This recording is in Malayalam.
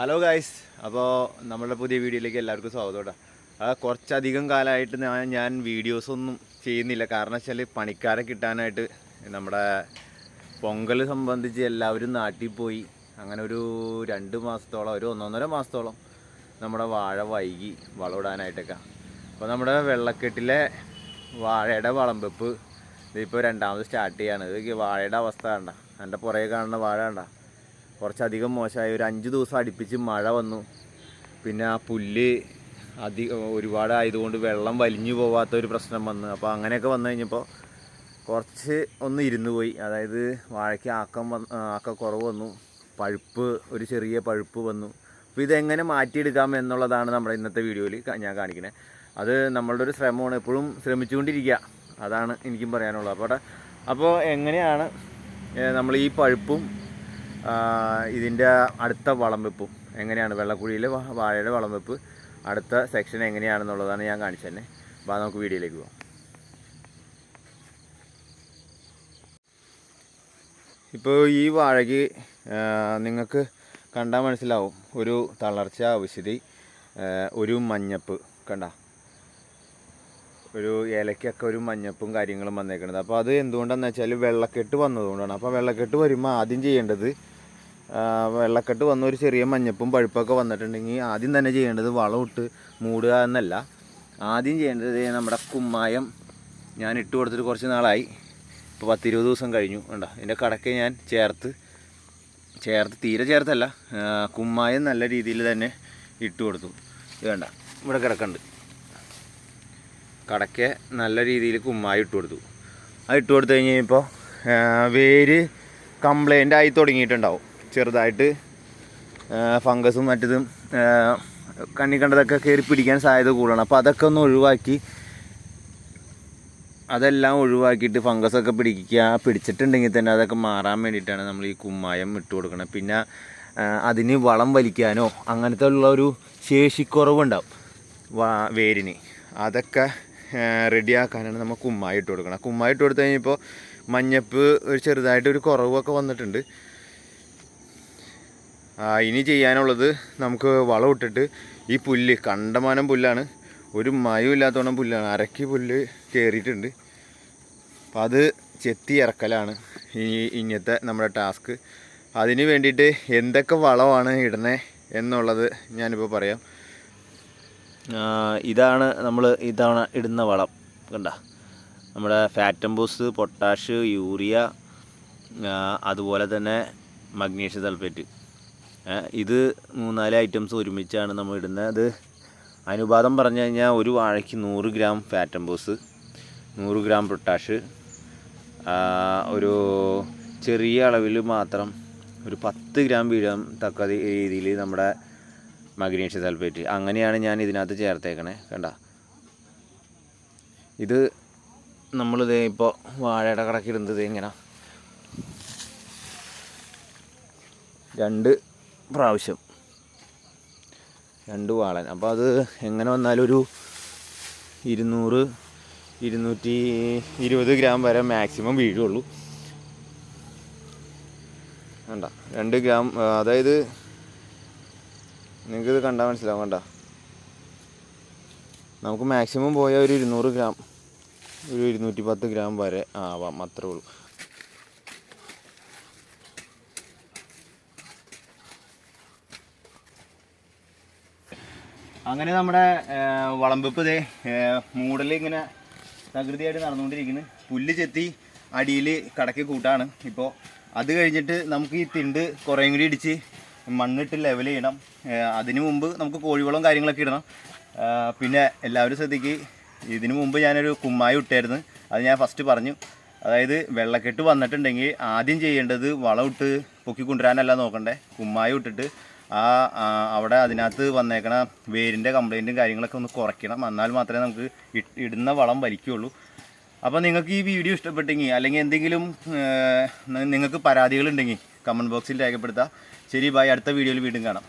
ഹലോ ഗായ്സ് അപ്പോൾ നമ്മുടെ പുതിയ വീഡിയോയിലേക്ക് എല്ലാവർക്കും സ്വാഗതം കേട്ടോ കുറച്ചധികം കാലമായിട്ട് ഞാൻ ഞാൻ വീഡിയോസ് ഒന്നും ചെയ്യുന്നില്ല. കാരണം വെച്ചാൽ പണിക്കാരെ കിട്ടാനായിട്ട് നമ്മുടെ പൊങ്കൽ സംബന്ധിച്ച് എല്ലാവരും നാട്ടിൽ പോയി. അങ്ങനെ ഒരു രണ്ട് മാസത്തോളം ഒരു ഒന്നൊന്നര മാസത്തോളം നമ്മുടെ വാഴ വൈകി വളമിടാനായിട്ടൊക്കെ അപ്പോൾ നമ്മുടെ വെള്ളക്കെട്ടിലെ വാഴയുടെ വളംവെപ്പ് ഇതിപ്പോൾ രണ്ടാമത് സ്റ്റാർട്ട് ചെയ്യാണ്. ഇത് വാഴയുടെ അവസ്ഥ കണ്ട. എന്റെ പുറകെ കാണുന്ന വാഴ കണ്ട. കുറച്ചധികം മോശമായി. ഒരു അഞ്ച് ദിവസം അടുപ്പിച്ച് മഴ വന്നു. പിന്നെ ആ പുല്ല് അധി ഒരുപാട് ആയതുകൊണ്ട് വെള്ളം വലിഞ്ഞു പോവാത്ത ഒരു പ്രശ്നം വന്നു. അപ്പോൾ അങ്ങനെയൊക്കെ വന്നു കഴിഞ്ഞപ്പോൾ കുറച്ച് ഒന്ന് ഇരുന്ന് പോയി. അതായത് വാഴയ്ക്ക് ആക്കം വന്ന് ആക്ക കുറവ് വന്നു. പഴുപ്പ് ഒരു ചെറിയ പഴുപ്പ് വന്നു. അപ്പോൾ ഇതെങ്ങനെ മാറ്റിയെടുക്കാം എന്നുള്ളതാണ് നമ്മുടെ ഇന്നത്തെ വീഡിയോയിൽ ഞാൻ കാണിക്കുന്നത് അത് നമ്മളുടെ ഒരു ശ്രമമാണ്. എപ്പോഴും ശ്രമിച്ചുകൊണ്ടിരിക്കുക. അതാണ് എനിക്കും പറയാനുള്ളത്. അപ്പോൾ അപ്പോൾ എങ്ങനെയാണ് നമ്മൾ ഈ പഴുപ്പും ഇതിന്റെ അടുത്ത വളം വെപ്പും. എങ്ങനെയാണ്? വെള്ളക്കുഴിയിൽ വാഴയുടെ വളം വെപ്പ്. അടുത്ത സെക്ഷൻ എങ്ങനെയാണെന്നുള്ളതാണ് ഞാൻ കാണിച്ചു തന്നെ. അപ്പോൾ നമുക്ക് വീഡിയോയിലേക്ക് പോകാം ഇപ്പോൾ ഈ വാഴയ്ക്ക് നിങ്ങൾക്ക് കണ്ടാൽ മനസ്സിലാവും. ഒരു തളർച്ച ഔഷധി ഒരു മഞ്ഞപ്പ്. കണ്ട? ഒരു ഇലയ്ക്കൊക്കെ ഒരു മഞ്ഞപ്പും കാര്യങ്ങളും വന്നേക്കുന്നത് അപ്പോൾ അത് എന്തുകൊണ്ടെന്ന് വെച്ചാൽ വെള്ളക്കെട്ട് വന്നതുകൊണ്ടാണ്. അപ്പോൾ വെള്ളക്കെട്ട് വരുമ്പോൾ ആദ്യം ചെയ്യേണ്ടത് വെള്ളക്കെട്ട് വന്ന ഒരു ചെറിയ മഞ്ഞപ്പും പഴുപ്പൊക്കെ വന്നിട്ടുണ്ടെങ്കിൽ ആദ്യം തന്നെ ചെയ്യേണ്ടത് വളമിട്ട് മൂടുക എന്നല്ല. ആദ്യം ചെയ്യേണ്ടത് നമ്മുടെ കുമ്മായം ഞാൻ ഇട്ട് കൊടുത്തിട്ട് കുറച്ച് നാളായി. ഇപ്പോൾ പത്തിരുപത് ദിവസം കഴിഞ്ഞു. കണ്ടോ? ഇതിന്റെ കടക്കെ ഞാൻ ചേർത്ത് ചേർത്ത് തീരെ ചേർത്തല്ല. കുമ്മായം നല്ല രീതിയിൽ തന്നെ ഇട്ട് കൊടുത്തു. വേണ്ട ഇവിടെ കിടക്കുന്നുണ്ട് കടക്കെ നല്ല രീതിയിൽ കുമ്മായി ഇട്ട് കൊടുത്തു. അത് ഇട്ട് കൊടുത്തു കഴിഞ്ഞ് കഴിഞ്ഞപ്പോൾ വേര് കംപ്ലൈന്റ് ആയി തുടങ്ങിയിട്ടുണ്ടാവും. ചെറുതായിട്ട് ഫംഗസും മറ്റതും കണ്ണി കണ്ടതൊക്കെ കയറി പിടിക്കാൻ സാധ്യത കൂടുതലാണ്. അപ്പോൾ അതൊക്കെ ഒന്ന് ഒഴിവാക്കി അതെല്ലാം ഒഴിവാക്കിയിട്ട് ഫംഗസൊക്കെ പിടിക്കുക പിടിച്ചിട്ടുണ്ടെങ്കിൽ തന്നെ അതൊക്കെ മാറാൻ വേണ്ടിയിട്ടാണ് നമ്മൾ ഈ കുമ്മായം ഇട്ട് കൊടുക്കുന്നത് പിന്നെ അതിന് വളം വലിക്കാനോ അങ്ങനത്തെ ഉള്ള ഒരു ശേഷിക്കുറവുണ്ടാവും വേരിന്. അതൊക്കെ റെഡിയാക്കാനാണ് നമ്മൾ കുമ്മായിട്ട് കൊടുക്കണം. കുമ്മായിട്ട് കൊടുത്തു കഴിഞ്ഞപ്പോൾ മഞ്ഞപ്പ് ഒരു ചെറുതായിട്ട് ഒരു കുറവൊക്കെ വന്നിട്ടുണ്ട്. ഇനി ചെയ്യാനുള്ളത് നമുക്ക് വളം ഇട്ടിട്ട് ഈ പുല്ല് കണ്ടമാനം പുല്ലാണ്. ഒരു മയം ഇല്ലാത്തോണം പുല്ലാണ്. അരക്കി പുല്ല് കയറിയിട്ടുണ്ട് അപ്പം അത് ചെത്തി ഇറക്കലാണ് ഈ ഇങ്ങനത്തെ നമ്മുടെ ടാസ്ക്. അതിന് വേണ്ടിയിട്ട് എന്തൊക്കെ വളമാണ് ഇടണേ എന്നുള്ളത് ഞാനിപ്പോൾ പറയാം. ഇതാണ് നമ്മൾ ഇതാണ് ഇടുന്ന വളം. കണ്ട? നമ്മുടെ ഫാറ്റംബൂസ് പൊട്ടാഷ് യൂറിയ അതുപോലെ തന്നെ മഗ്നീഷ്യം സൾഫേറ്റ് ഇത് മൂന്നാൽ ഐറ്റംസ് ഒരുമിച്ചാണ് നമ്മൾ ഇടുന്നത്. അത് അനുപാതം പറഞ്ഞു കഴിഞ്ഞാൽ ഒരു വാഴയ്ക്ക് നൂറ് ഗ്രാം ഫാറ്റംബൂസ് നൂറ് ഗ്രാം പൊട്ടാഷ് ഒരു ചെറിയ അളവിൽ മാത്രം ഒരു പത്ത് ഗ്രാം വീഴാൻ തക്ക രീതിയിൽ നമ്മുടെ മഗ്നീഷ്യം സൾഫേറ്റ്. അങ്ങനെയാണ് ഞാൻ ഇതിനകത്ത് ചേർത്തേക്കണേ. കണ്ട? ഇത് നമ്മളിത് ഇപ്പോൾ വാഴയുടെ കടക്കിടുന്നത് ഇങ്ങനെ. രണ്ട് പ്രാവശ്യം. രണ്ട് വാളൻ. അപ്പോൾ അത് എങ്ങനെ വന്നാലും ഒരു ഇരുന്നൂറ് ഇരുന്നൂറ്റി ഇരുപത് ഗ്രാം വരെ മാക്സിമം വീഴുള്ളൂ. വേണ്ട രണ്ട് ഗ്രാം ആ, നിങ്ങൾക്കിത് കണ്ടാൽ മനസ്സിലാവും കണ്ട. നമുക്ക് മാക്സിമം പോയാൽ ഒരു ഇരുന്നൂറ് ഗ്രാം ഒരു ഇരുന്നൂറ്റി പത്ത് ഗ്രാം വരെ ആവാം അത്രേ ഉള്ളൂ. അങ്ങനെ നമ്മുടെ വളമ്പിപ്പ് ഇതേ മൂടൽ ഇങ്ങനെ പ്രകൃതിയായിട്ട് നടന്നുകൊണ്ടിരിക്കുന്നു. പുല്ല് ചെത്തി അടിയിൽ കടക്കി കൂട്ടാണ്. ഇപ്പോൾ അത് കഴിഞ്ഞിട്ട് നമുക്ക് ഈ തിണ്ട് കുറേയും കൂടി ഇടിച്ച് മണ്ണിട്ട് ലെവൽ ചെയ്യണം. അതിനു മുമ്പ് നമുക്ക് കോഴിവളവും കാര്യങ്ങളൊക്കെ ഇടണം. പിന്നെ എല്ലാവരും ശ്രദ്ധിക്കുക ഇതിനു മുമ്പ് ഞാനൊരു കുമ്മായി ഇട്ടായിരുന്നു. അത് ഞാൻ ഫസ്റ്റ് പറഞ്ഞു. അതായത് വെള്ളക്കെട്ട് വന്നിട്ടുണ്ടെങ്കിൽ ആദ്യം ചെയ്യേണ്ടത് വളമിട്ട് പൊക്കി കൊണ്ടുവരാനല്ല നോക്കണ്ടേ. കുമ്മായി ഇട്ടിട്ട് ആ അവിടെ അതിനകത്ത് വന്നേക്കണ വേരിന്റെ കംപ്ലൈന്റും കാര്യങ്ങളൊക്കെ ഒന്ന് കുറയ്ക്കണം. എന്നാൽ മാത്രമേ നമുക്ക് ഇടുന്ന വളം വലിക്കുകയുള്ളൂ അപ്പോൾ നിങ്ങൾക്ക് ഈ വീഡിയോ ഇഷ്ടപ്പെട്ടെങ്കിൽ അല്ലെങ്കിൽ എന്തെങ്കിലും നിങ്ങൾക്ക് പരാതികളുണ്ടെങ്കിൽ കമന്റ് ബോക്സിൽ രേഖപ്പെടുത്താം. ശരി ബായ് അടുത്ത വീഡിയോയിൽ വീണ്ടും കാണാം.